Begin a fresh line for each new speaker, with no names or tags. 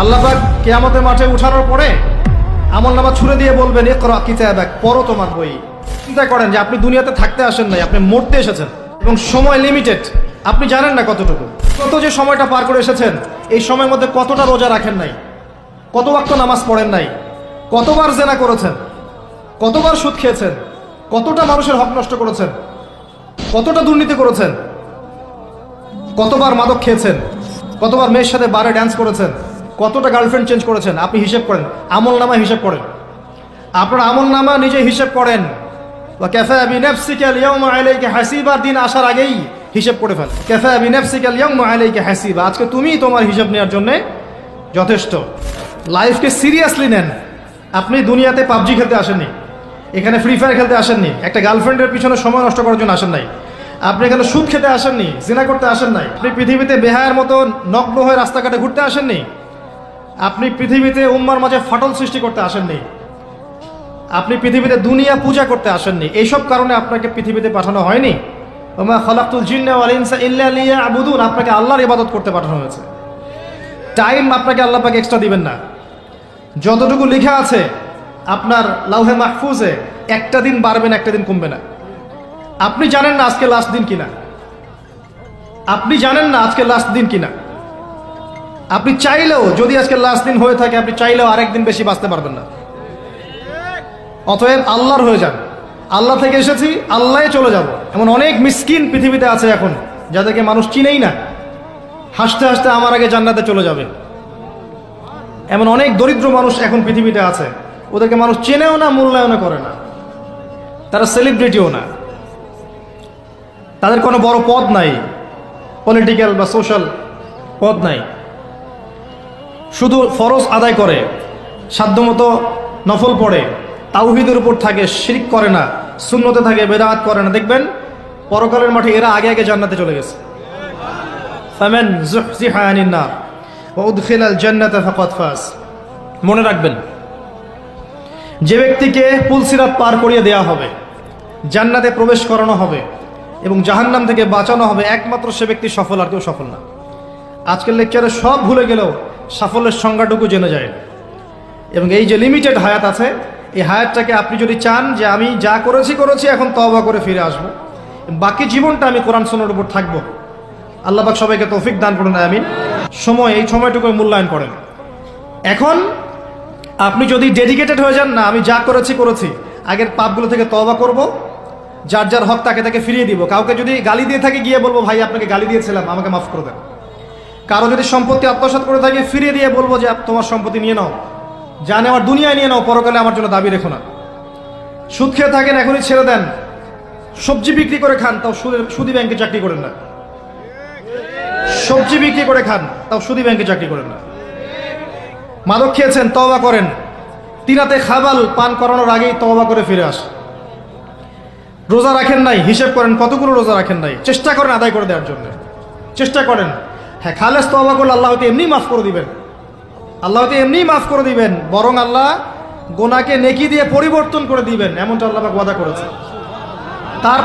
আল্লাহবাক কেয়ামতের মাঠে উঠানোর পরে আমল নামা ছুড়ে দিয়ে বলবেন এ করা কিতাব পড়ো তোমার বই। চিন্তা করেন যে আপনি দুনিয়াতে থাকতে আসেন নাই, আপনি মরতে এসেছেন এবং সময় লিমিটেড আপনি জানেন না কতটুকু। কত যে সময়টা পার করে এসেছেন, এই সময়ের মধ্যে কতটা রোজা রাখেন নাই, কত ওয়াক্ত নামাজ পড়েন নাই, কতবার জেনা করেছেন, কতবার সুদ খেয়েছেন, কতটা মানুষের হক নষ্ট করেছেন, কতটা দুর্নীতি করেছেন, কতবার মাদক খেয়েছেন, কতবার মেয়ের সাথে বারে ড্যান্স করেছেন কতটা গার্লফ্রেন্ড চেঞ্জ করেছেন? আপনি হিসেব করেন। আমল নামা হিসেব করেন। আপনার আমল নামা নিজে হিসেব করেন। বা দিন আসার আগেই হিসেব করে ফেল হাসিবা। আজকে তুমিই তোমার হিসাব নেওয়ার জন্যে যথেষ্ট। লাইফকে সিরিয়াসলি নেন। আপনি দুনিয়াতে পাবজি খেলতে আসেননি। এখানে ফ্রি ফায়ার খেলতে আসেননি। একটা গার্লফ্রেন্ডের পিছনে সময় নষ্ট করার জন্য আসেন নাই। আপনি এখানে সুদ খেতে আসেননি, জিনা করতে আসেন নাই। আপনি পৃথিবীতে বেহায়ের মতো নগ্ন হয়ে রাস্তাঘাটে ঘুরতে আসেননি। আপনি পৃথিবীতে উম্মার মাঝে ফাটল সৃষ্টি করতে আসেননি। আপনি পৃথিবীতে দুনিয়া পূজা করতে আসেননি। এইসব কারণে আপনাকে পৃথিবীতে পাঠানো হয়নি। ওমা আবুদুন আপনাকে আল্লাহর ইবাদত করতে পাঠানো হয়েছে। টাইম আপনাকে আল্লাহ পাকে এক্সট্রা দিবেন না। যতটুকু লেখা আছে, আপনার লাউহে মাহফুজে একটা দিন বাড়বে না, একটা দিন কমবে না। আপনি জানেন না আজকে লাস্ট দিন কিনা। আপনি জানেন না আজকে লাস্ট দিন কিনা। আপনি চাইলেও, যদি আজকে লাস্ট দিন হয়ে থাকে, আপনি চাইলেও আরেকদিন বেশি বাঁচতে পারবেন না। অতএব আল্লাহর হয়ে যান। আল্লাহ থেকে এসেছি আল্লাহ চলে যাব। এমন অনেক মিসকিন পৃথিবীতে আছে এখন, যাদেরকে মানুষ চিনেই না। হাসতে হাসতে আমার আগে জান্নাতে চলে যাবে। এমন অনেক দরিদ্র মানুষ এখন পৃথিবীতে আছে। ওদেরকে মানুষ চেনেও না, মূল্যায়নও করে না। তারা সেলিব্রিটিও না। তাদের কোনো বড় পদ নাই। পলিটিক্যাল বা সোশ্যাল পদ নাই। শুধু ফরজ আদায় করে, সাধ্যমতো নফল পড়ে, তাওহিদের উপর থাকে, শিরিক করে না শূন্যতে থাকে, বেদাত করে না। দেখবেন, পরকালের মাঠে এরা আগে আগে জান্নাতে চলে গেছে। মনে রাখবেন, যে ব্যক্তিকে পুলসিরাত পার করিয়ে দেয়া হবে, জান্নাতে প্রবেশ করানো হবে এবং জাহান্নাম থেকে বাঁচানো হবে, একমাত্র সে ব্যক্তি সফল আর কেউ সফল না। আজকের লেকচারে সব ভুলে গেলেও সাফল্যের সংজ্ঞাটুকু জেনে যায়। এবং এই যে লিমিটেড হায়াত আছে, এই হায়াতটাকে আপনি যদি চান যে আমি যা করেছি করেছি, এখন তবা করে ফিরে আসব। বাকি জীবনটা আমি কোরআন সোনার উপর থাকব। আল্লাহবাক সবাইকে তৌফিক দান করুন আমি সময়, এই সময়টুকু মূল্যায়ন করেন। এখন আপনি যদি ডেডিকেটেড হয়ে যান, না, আমি যা করেছি করেছি, আগের পাপগুলো থেকে তবা করব, যার যার হক তাকে তাকে ফিরিয়ে দিব। কাউকে যদি গালি দিয়ে থাকে, গিয়ে বলব, ভাই, আপনাকে গালি দিয়েছিলাম, আমাকে মাফ করে দেন। কারও যদি সম্পত্তি আত্মসাৎ করে থাকে, ফিরিয়ে দিয়ে বলব যে তোমার সম্পত্তি নিয়ে নাও। যা নেওয়ার দুনিয়ায় নিয়ে নাও, পরকালে আমার জন্য দাবি রেখো না। সুদ খেয়ে থাকেন, এখনই ছেড়ে দেন। সবজি বিক্রি করে খান, তাও সুদের সুদি ব্যাংকে চাকরি করেন না। সবজি বিক্রি করে খান, তাও সুদি ব্যাংকে চাকরি করেন না। মাদক খেয়েছেন, তওবা করেন। তিরাতে খাবাল পান করানোর আগেই তওবা করে ফিরে আস রোজা রাখেন নাই, হিসেব করেন কতগুলো রোজা রাখেন নাই। চেষ্টা করেন আদায় করে দেওয়ার জন্য। চেষ্টা করেন। হ্যাঁ খালেস তো করলে আল্লাহ হয়তো এমনি মাফ করে দিবেন। আল্লাহ হয়তো এমনি মাফ করে দিবেন, বরং আল্লাহ গোনাকে নেকি দিয়ে পরিবর্তন করে দিবেন, এমনটা আল্লাহ ওয়াদা করেছে তার